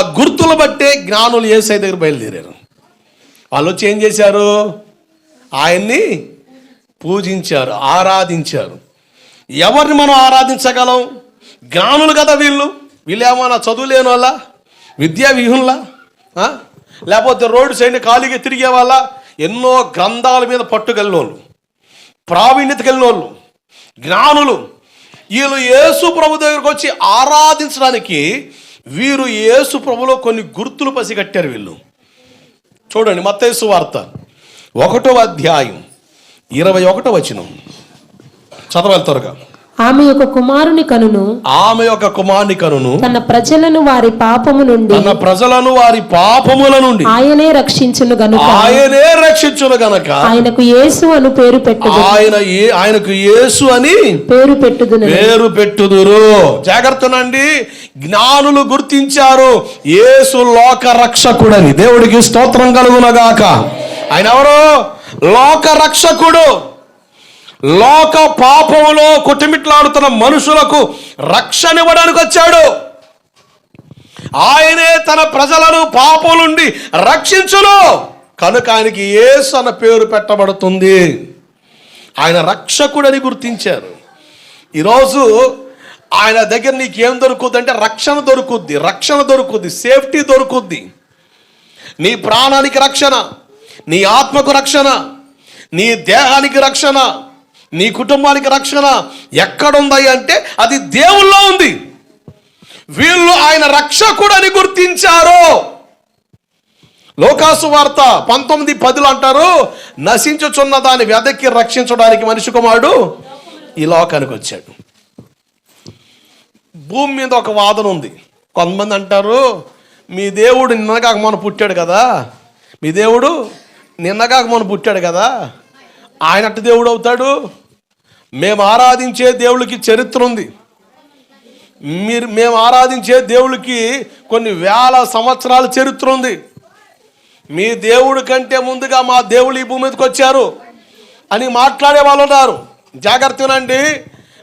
గుర్తులు బట్టే జ్ఞానులు ఏసై దగ్గర బయలుదేరారు. వాళ్ళు వచ్చి ఏం చేశారు? ఆయన్ని పూజించారు ఆరాధించారు. ఎవరిని మనం ఆరాధించగలం? జ్ఞానులు కదా వీళ్ళు. వీళ్ళు ఏమన్నా చదువు లేని వాళ్ళ? విద్యా విహుల్లా లేకపోతే రోడ్డు సైడ్ ఖాళీగా తిరిగే వాళ్ళ? ఎన్నో గ్రంథాల మీద పట్టుకెళ్ళిన వాళ్ళు ప్రావీణ్యత కలిగిన వాళ్ళు జ్ఞానులు. వీళ్ళు యేసు ప్రభు దగ్గరకు వచ్చి ఆరాధించడానికి వీరు యేసు ప్రభులో కొన్ని గుర్తులు పసిగట్టారు వీళ్ళు. చూడండి మత్తేసు వార్త. ఒకటో అధ్యాయం ఇరవై ఒకటో వచనం. చదవాలి త్వరగా. ఆమె యొక్క కుమారుని కనును ఆమె యొక్క కుమార్ని కనును తన ప్రజలను వారి పాపము నుండి తన ప్రజలను వారి పాపముల నుండి ఆయనే రక్షించును గనుక. ఆయనే రక్షించును గనక ఆయనకు యేసు అను పేరు పెట్టుదు ఆయన ఆయనకు యేసు అని పేరు పెట్టుదును పేరు పెట్టుదురు. జాగ్రత్తనండి జ్ఞానులు గుర్తించారు. యేసు లోక రక్షకుడని దేవుడికి స్తోత్రం కలుగునగాక. ఆయన ఎవరు? లోక రక్షకుడు. లోక పాపములో కుటమిట్లాడుతున్న మనుషులకు రక్షణ ఇవ్వడానికి వచ్చాడు. ఆయనే తన ప్రజలను పాపం నుండి రక్షించును. కనుక ఆయనకి ఏసు అన్న పేరు పెట్టబడుతుంది. ఆయన రక్షకుడని గుర్తించారు. ఈరోజు ఆయన దగ్గర నీకేం దొరుకుద్ది అంటే రక్షణ దొరుకుద్ది రక్షణ దొరుకుద్ది సేఫ్టీ దొరుకుద్ది. నీ ప్రాణానికి రక్షణ నీ ఆత్మకు రక్షణ నీ దేహానికి రక్షణ నీ కుటుంబానికి రక్షణ ఎక్కడుంది అంటే అది దేవుల్లో ఉంది. వీళ్ళు ఆయన రక్షకుడని గుర్తించారు. లోకాసు వార్త పంతొమ్మిది పదులు అంటారు నశించుచున్న దాన్ని వెదక్కి రక్షించడానికి మనిషి కుమారుడు ఈ లోకానికి వచ్చాడు. భూమి మీద ఒక వాదన ఉంది. కొంతమంది అంటారు మీ దేవుడు నిన్నగాక మన పుట్టాడు కదా. మీ దేవుడు నిన్నగాక మన పుట్టాడు కదా. ఆయన దేవుడు అవుతాడు మేము ఆరాధించే దేవుడికి చరిత్ర ఉంది. మీరు మేము ఆరాధించే దేవుడికి కొన్ని వేల సంవత్సరాల చరిత్ర ఉంది. మీ దేవుడి కంటే ముందుగా మా దేవుడు ఈ భూమి మీదకి వచ్చారు అని మాట్లాడే వాళ్ళు ఉన్నారు. జాగ్రత్తనండి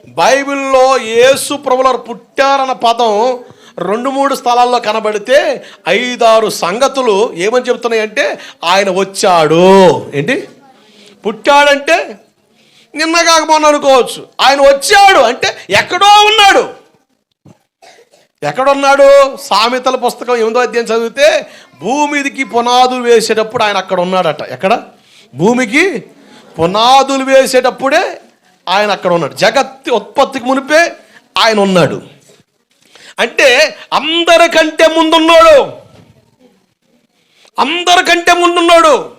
బైబిల్లో యేసు ప్రభుల పుట్టారన్న పదం రెండు మూడు స్థలాల్లో కనబడితే ఐదారు సంగతులు ఏమని చెప్తున్నాయంటే ఆయన వచ్చాడు. ఏంటి? పుట్టాడంటే నిన్న కాకపోను అనుకోవచ్చు. ఆయన వచ్చాడు అంటే ఎక్కడో ఉన్నాడు. ఎక్కడున్నాడు? సామెతల పుస్తకం ఎనిమిదో అధ్యాయం చదివితే భూమికి పునాదులు వేసేటప్పుడు ఆయన అక్కడ ఉన్నాడట. ఎక్కడ? భూమికి పునాదులు వేసేటప్పుడే ఆయన అక్కడ ఉన్నాడు. జగత్ ఉత్పత్తికి మునిపే ఆయన ఉన్నాడు. అంటే అందరికంటే ముందున్నాడు. అందరికంటే ముందున్నాడు.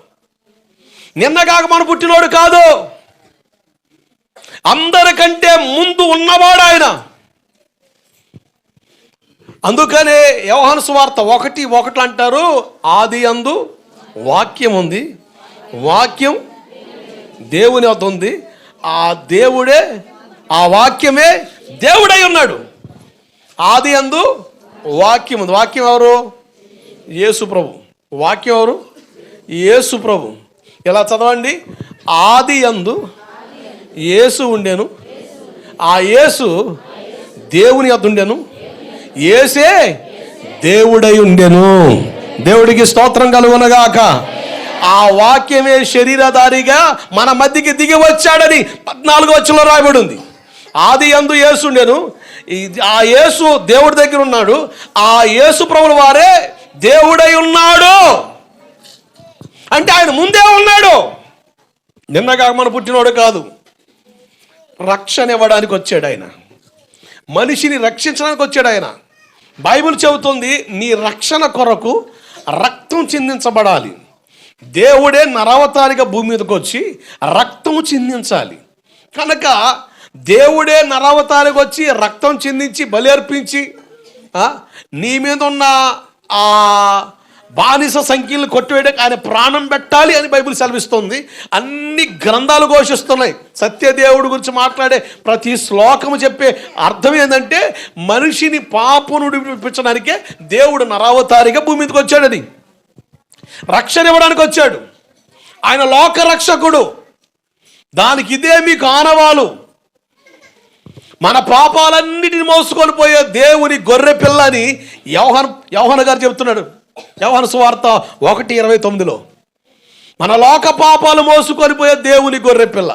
నిన్న కాక మన పుట్టినోడు కాదు. అందరికంటే ముందు ఉన్నవాడు ఆయన. అందుకనే వ్యవహాన సువార్త ఒకటి ఒకటి అంటారు ఆది అందు వాక్యం ఉంది. వాక్యం దేవుని వద్ద ఉంది. ఆ దేవుడే ఆ వాక్యమే దేవుడై ఉన్నాడు. ఆది అందు వాక్యం ఉంది. వాక్యం ఎవరు? యేసు ప్రభు. వాక్యం ఎవరు? యేసు ప్రభు. ఇలా చదవండి? ఆది అందు యేసు ఉండేను. ఆ యేసు దేవుని వద్ద ఉండెను. ఏసే దేవుడై ఉండెను. దేవుడికి స్తోత్రం కలుగునగాక. ఆ వాక్యమే శరీరధారిగా మన మధ్యకి దిగి వచ్చాడని పద్నాలుగు వచ్చంలో రాయబడి ఉంది ఆది అందు యేసు ఉండెను. ఆ యేసు దేవుడి దగ్గర ఉన్నాడు. ఆ యేసు ప్రభుల వారే దేవుడై ఉన్నాడు. అంటే ఆయన ముందే ఉన్నాడు. నిన్నగా మన పుట్టినోడు కాదు. రక్షణ ఇవ్వడానికి వచ్చాడు ఆయన. మనిషిని రక్షించడానికి వచ్చాడు ఆయన. బైబిల్ చెబుతుంది నీ రక్షణ కొరకు రక్తం చిందించబడాలి. దేవుడే నరావతారిగా భూమి మీదకి వచ్చి రక్తం చిందించాలి. కనుక దేవుడే నరవతారికి వచ్చి రక్తం చిందించి బలి అర్పించి నీ మీద ఉన్న ఆ బానిస సంఖ్యలను కొట్టివేయడానికి ఆయన ప్రాణం పెట్టాలి అని బైబిల్ సెలవిస్తుంది. అన్ని గ్రంథాలు ఘోషిస్తున్నాయి. సత్యదేవుడి గురించి మాట్లాడే ప్రతి శ్లోకము చెప్పే అర్థం ఏంటంటే మనిషిని పాపను విడిపించడానికే దేవుడు నరావతారిగా భూమి మీదకి వచ్చాడని. రక్షణ ఇవ్వడానికి వచ్చాడు. ఆయన లోక రక్షకుడు. దానికి ఇదే మీకు ఆనవాలు మన పాపాలన్నిటిని మోసుకొని పోయే దేవుని గొర్రె పిల్ల అని యవహన్ యవహన్ గారు చెబుతున్నాడు. యవన సువార్త ఒకటి ఇరవై తొమ్మిదిలో మన లోక పాపాలు మోసుకొని పోయే దేవుని గొర్రె పిల్ల